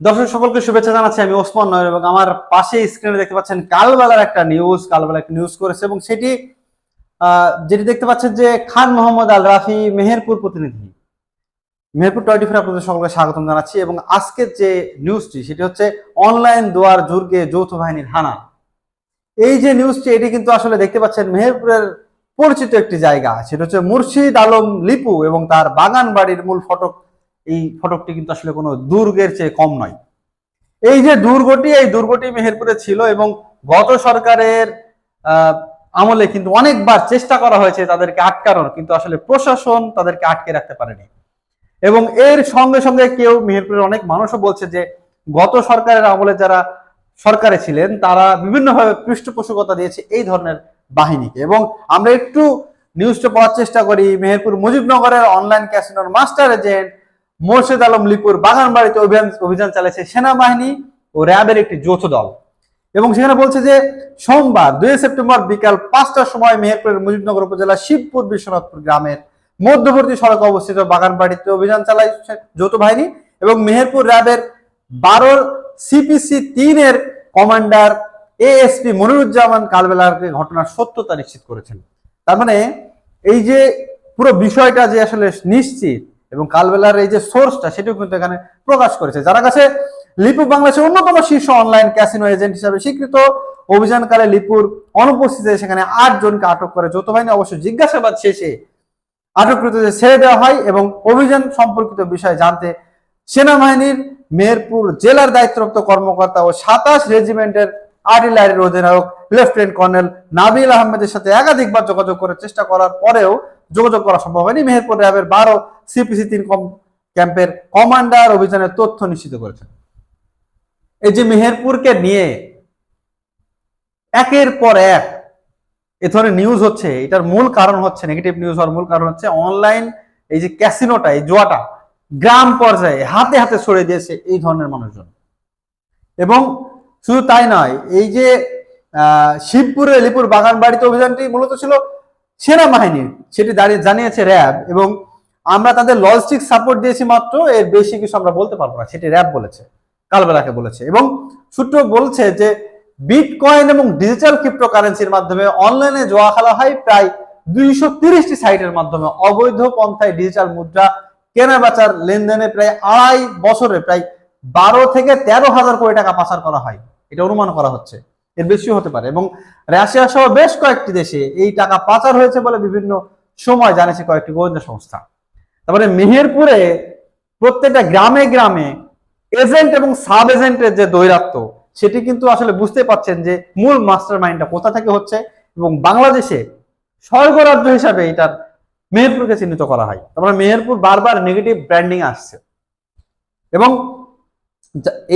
দর্শক সকলকে শুভেচ্ছা জানাচ্ছি আমি ওসমান নয় এবং আমার পাশে স্ক্রিনে দেখতে পাচ্ছেন কালবেলার একটা নিউজ কালবেলা একটা নিউজ করেছে এবং সেটি যেটি দেখতে পাচ্ছেন যে খান মোহাম্মদ আল রাফি মেহেরপুর প্রতিনিধি। মেহেরপুর টোয়েন্টি ফোর আপনাদের সকলকে স্বাগতম জানাচ্ছি এবং আজকের যে নিউজটি সেটি হচ্ছে অনলাইন দোয়ার জুর্গে যৌথ বাহিনীর হানা। এই যে নিউজটি এটি কিন্তু আসলে দেখতে পাচ্ছেন মেহেরপুরের পরিচিত একটি জায়গা, সেটা হচ্ছে মুর্শিদ আলম লিপু এবং তার বাগান বাড়ির মূল ফটক এই ফটকটি কিন্তু আসলে কোনো দুর্গের চেয়ে কম নয়। এই যে দুর্গটি, এই দুর্গটি মেহেরপুরে ছিল এবং গত সরকারের আমলে কিন্তু অনেকবার চেষ্টা করা হয়েছে তাদেরকে আটকানোর, কিন্তু আসলে প্রশাসন তাদেরকে আটকে রাখতে পারেনি। এবং এর সঙ্গে সঙ্গে কেউ মেহেরপুরের অনেক মানুষও বলছে যে, গত সরকারের আমলে যারা সরকারে ছিলেন, তারা বিভিন্নভাবে পৃষ্ঠপোষকতা দিয়েছে এই ধরনের বাহিনীকে। এবং আমরা একটু নিউজটা পড়ার চেষ্টা করি, মেহেরপুর মুজিবনগরের অনলাইন ক্যাসিনোর মাস্টার এজেন্ট মোর্শেদ আলম লিপুর বাগান বাড়িতে অভিযান অভিযান চালাচ্ছে সেনাবাহিনী ও র্যাবের একটি যৌথ দল। এবং সেখানে বলছে যে, সোমবার দুই সেপ্টেম্বর বিকাল পাঁচটার সময় মেহেরপুরের মুজিবনগর উপজেলা শিবপুর বিশ্বনাথপুর গ্রামের মধ্যবর্তী সড়কে অবস্থিত বাগান বাড়িতে অভিযান চালায় যৌথ বাহিনী এবং মেহেরপুর র্যাবের বারোর সিপিসি তিনের কমান্ডার এএসপি মনিরুজ্জামান কালবেলারকে ঘটনার সত্যতা নিশ্চিত করেছেন। তার মানে এই যে পুরো বিষয়টা যে আসলে নিশ্চিত এবং কালবেলার এই যে সোর্সটা সেটাও কিন্তু এখানে প্রকাশ করেছে। যারা কাছে লিপু বাংলাদেশের অন্যতম শীর্ষ অনলাইন ক্যাসিনো এজেন্ট হিসাবে স্বীকৃত, অভিযানকালে লিপুর অনুপস্থিতিতে সেখানে আট জনকে আটক করে যৌথ বাহিনী অবশ্য জিজ্ঞাসাবাদ শেষে আটককৃতদের ছেড়ে দেওয়া হয় এবং অভিযান সম্পর্কিত বিষয় জানতে সেনাবাহিনীর মেহেরপুর জেলার দায়িত্বরত কর্মকর্তা ও সাতাশ রেজিমেন্টের আর্টিলারির অধিনায়ক লেফটেন্যান্ট কর্নেল নাবিল আহমেদের সাথে একাধিকবার যোগাযোগ করে চেষ্টা করার পরেও যোগাযোগ করা সম্ভব হয়নি। মেহেরপুর র্যাবের বারো সিপিসি তিন কম ক্যাম্পের কমান্ডার অভিযানের তথ্য নিশ্চিত করেছেন। এই যে মেহেরপুরকে নিয়ে একের পর এক এ ধরনের নিউজ হচ্ছে এটার মূল কারণ হচ্ছে নেগেটিভ নিউজ হওয়ার মূল কারণ হচ্ছে অনলাইন এই যে ক্যাসিনোটা এই জোয়াটা গ্রাম পর্যায়ে হাতে হাতে ছড়িয়ে দিয়েছে এই ধরনের মানুষজন। এবং শুধু তাই নয় এই যে আহ, শিবপুরে লিপুর বাগান বাড়িতে অভিযানটি মূলত ছিল সেনাবাহিনীর সেটি দাঁড়িয়ে জানিয়েছে র্যাব এবং আমরা তাদের লজিস্টিক সাপোর্ট দিয়েছি মাত্র, এর বেশি কিছু আমরা বলতে পারব না, সেটি র্যাব বলেছে, কালবেলাকে বলেছে এবং সূত্র বলছে যে বিটকয়েন এবং ডিজিটাল ক্রিপ্টোকারেন্সির মাধ্যমে অনলাইনে জোয়া খেলা হয়, প্রায় দুইশো তিরিশটি সাইটের মাধ্যমে অবৈধ পন্থায় ডিজিটাল মুদ্রা কেনা বেচার লেনদেনে প্রায় আড়াই বছরে প্রায় বারো থেকে তেরো হাজার কোটি টাকা পাচার করা হয়, এটা অনুমান করা হচ্ছে। এর বেশিও হতে পারে। এবং রাশিয়া সহ বেশ কয়েকটি দেশে এই টাকা পাচার হয়েছে বলে বিভিন্ন সময় জানিয়েছে কয়েকটি গোয়েন্দা সংস্থা। তারপরে মেহেরপুরে প্রত্যেকটা গ্রামে গ্রামে এজেন্ট এবং সাব এজেন্টের যে দৈরাত্য সেটি কিন্তু আসলে বুঝতে পাচ্ছেন যে মূল মাস্টার মাইন্ডটা কোথা থেকে হচ্ছে এবং বাংলাদেশে স্বর্গরাজ্য হিসাবে এটার মেহেরপুরকে চিহ্নিত করা হয়। তারপরে মেহেরপুর বারবার নেগেটিভ ব্র্যান্ডিং আসছে। এবং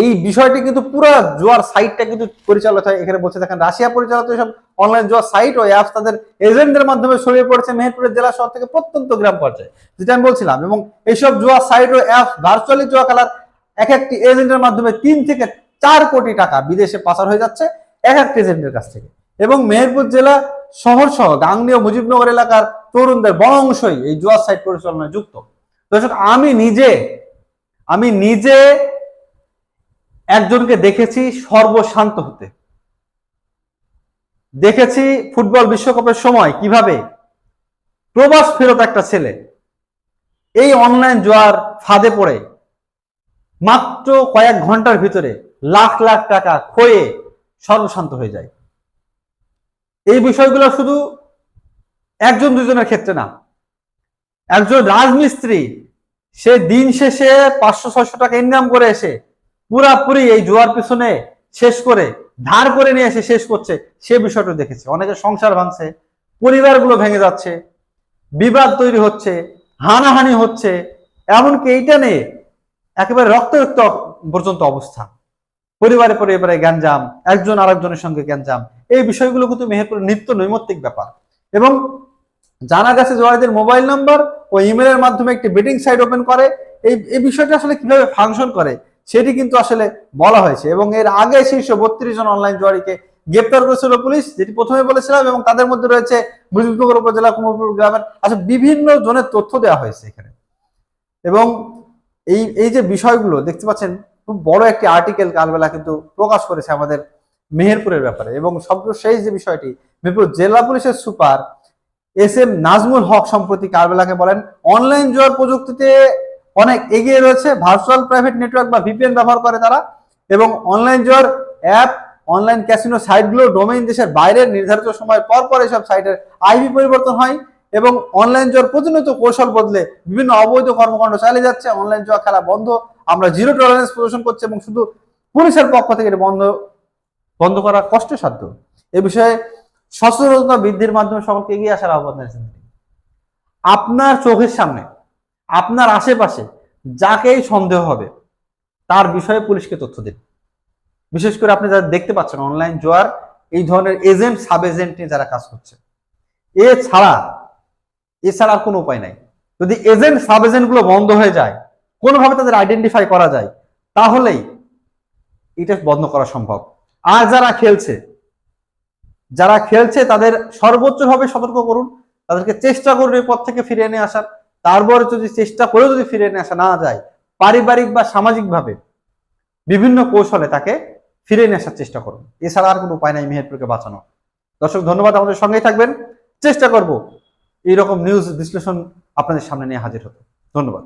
এই বিষয়টি কিন্তু পুরো জুয়ার সাইটটা কিন্তু পরিচালিত হয়। এখানে বলছে, দেখেন, রাশিয়া পরিচালিত সব অনলাইন জুয়ার সাইট ও অ্যাপস তাদের এজেন্টদের মাধ্যমে ছড়িয়ে পড়েছে মেহেরপুরের জেলা শহর থেকে প্রত্যন্ত গ্রাম পর্যায়ে। যেটা আমি বলছিলাম, এবং এইসব জুয়া সাইট ও অ্যাপস ভার্চুয়ালি জুয়া খেলার এক একটি এজেন্টের মাধ্যমে তিন থেকে চার কোটি টাকা বিদেশে পাচার হয়ে যাচ্ছে এক একটি এজেন্টের কাছ থেকে। এবং মেহেরপুর জেলা শহর সহ গাংনী ও মুজিবনগর এলাকার তরুণদের বড় অংশই এই জুয়া সাইট পরিচালনায় যুক্ত। দর্শক, আমি নিজে আমি নিজে একজনকে দেখেছি সর্বশান্ত হতে। দেখেছি ফুটবল বিশ্বকাপের সময় কীভাবে প্রবাস ফেরত একটা ছেলে। এই অনলাইন জোয়ার ফাঁদে পড়ে। মাত্র কয়েক ঘণ্টার ভিতরে লাখ লাখ টাকা খয়ে সর্বশান্ত হয়ে যায়। এই বিষয়গুলো শুধু একজন দুজনের ক্ষেত্রে না। একজন রাজমিস্ত্রি, সে দিন শেষে পাঁচশো, ছয়শো টাকা ইনকাম করে এসে পুরাপুরি এই জুয়ার পিছনে শেষ করে ধার করে নিয়ে এসে শেষ করছে, সে বিষয়টা দেখেছে। অনেকে সংসার ভাঙছে, পরিবারগুলো ভেঙে যাচ্ছে, বিবাদ তৈরি হচ্ছে, হানাহানি হচ্ছে, এমনকি এইটা নিয়ে একেবারে রক্তারক্ত পর্যন্ত অবস্থা। পরিবারে পরিবারে গ্যাঞ্জাম, একজন আরেকজনের সঙ্গে গ্যাঞ্জাম। এই বিষয়গুলো কিন্তু মেহেরপুরের নিত্য নৈমিত্তিক ব্যাপার। এবং জানা গেছে জোয়ারদের মোবাইল নম্বর ও ইমেলের মাধ্যমে একটি বেটিং সাইট ওপেন করে। এই এই বিষয়টা আসলে কীভাবে ফাংশন করে? সেটি কিন্তু আসলে বলা হয়েছে এবং এর আগে শীর্ষ বত্রিশ জন অনলাইন জুয়ারিকে গ্রেপ্তার করেছিল পুলিশ, যেটি প্রথমে বলেছিলাম এবং তাদের মধ্যে রয়েছে মুজিবনগর উপজেলা কুমরপুর গ্রামের আচ্ছা বিভিন্ন জনের তথ্য দেওয়া হয়েছে এখানে। এবং এই এই যে বিষয়গুলো দেখতে পাচ্ছেন, খুব বড় একটি আর্টিকেল কালবেলা কিন্তু প্রকাশ করেছে আমাদের মেহেরপুরের ব্যাপারে। এবং সর্বশেষ যে বিষয়টি, মেহেরপুর জেলা পুলিশের super S M Nazmul Haque সম্প্রতি কালবেলাকে বলেন অনলাইন জোয়ার প্রযুক্তিতে অনেক এগিয়ে রয়েছে ভার্চুয়াল প্রাইভেট নেটওয়ার্ক বা ভিপিএন ব্যবহার করে তারা। এবং অনলাইন জোয়ার অ্যাপ অনলাইন ক্যাসিনো সাইটগুলো ডোমেইন দেশের বাইরের নির্ধারিত সময় পর পর এসব সাইটের আইপি পরিবর্তন হয় এবং অনলাইন জোয়ার প্রতিনিয়ত কৌশল বদলে বিভিন্ন অবৈধ কর্মকাণ্ড চালিয়ে যাচ্ছে। অনলাইন জোয়া খেলা বন্ধ, আমরা জিরো টলারেন্স প্রদর্শন করছি এবং শুধু পুলিশের পক্ষ থেকে এটা বন্ধ বন্ধ করা কষ্টসাধ্য। এ বিষয়ে সচেতনতা বৃদ্ধির মাধ্যমে সকলকে এগিয়ে আসার আহ্বান জানিয়েছেন আপনার চোখের সামনে আপনার আশেপাশে যাকেই সন্দেহ হবে, তার বিষয়ে পুলিশকে তথ্য দিন। বিশেষ করে আপনি যারা দেখতে পাচ্ছেন অনলাইন জোয়ার, এই ধরনের এজেন্ট সাব এজেন্ট নিয়ে যারা কাজ করছে। এছাড়া এছাড়া কোনো উপায় নাই। যদি এজেন্ট সাব এজেন্টগুলো বন্ধ হয়ে যায়, কোনোভাবে তাদের আইডেন্টিফাই করা যায়, তাহলেই এটা বন্ধ করা সম্ভব। আর যারা খেলছে যারা খেলছে তাদের সর্বোচ্চভাবে সতর্ক করুন, তাদেরকে চেষ্টা করুন এই পথ থেকে ফিরে এনে আসার। তারপরে যদি চেষ্টা করেও যদি ফিরে আসা না যায়, পারিবারিক বা সামাজিকভাবে বিভিন্ন কৌশলে তাকে ফিরে নিয়ে আসার চেষ্টা করুন। এছাড়া আর কোনো উপায় নাই মেহেরপুরকে বাঁচানো। দর্শক, ধন্যবাদ আমাদের সঙ্গেই থাকবেন। চেষ্টা করব এইরকম নিউজ বিশ্লেষণ আপনাদের সামনে নিয়ে হাজির হতো। ধন্যবাদ।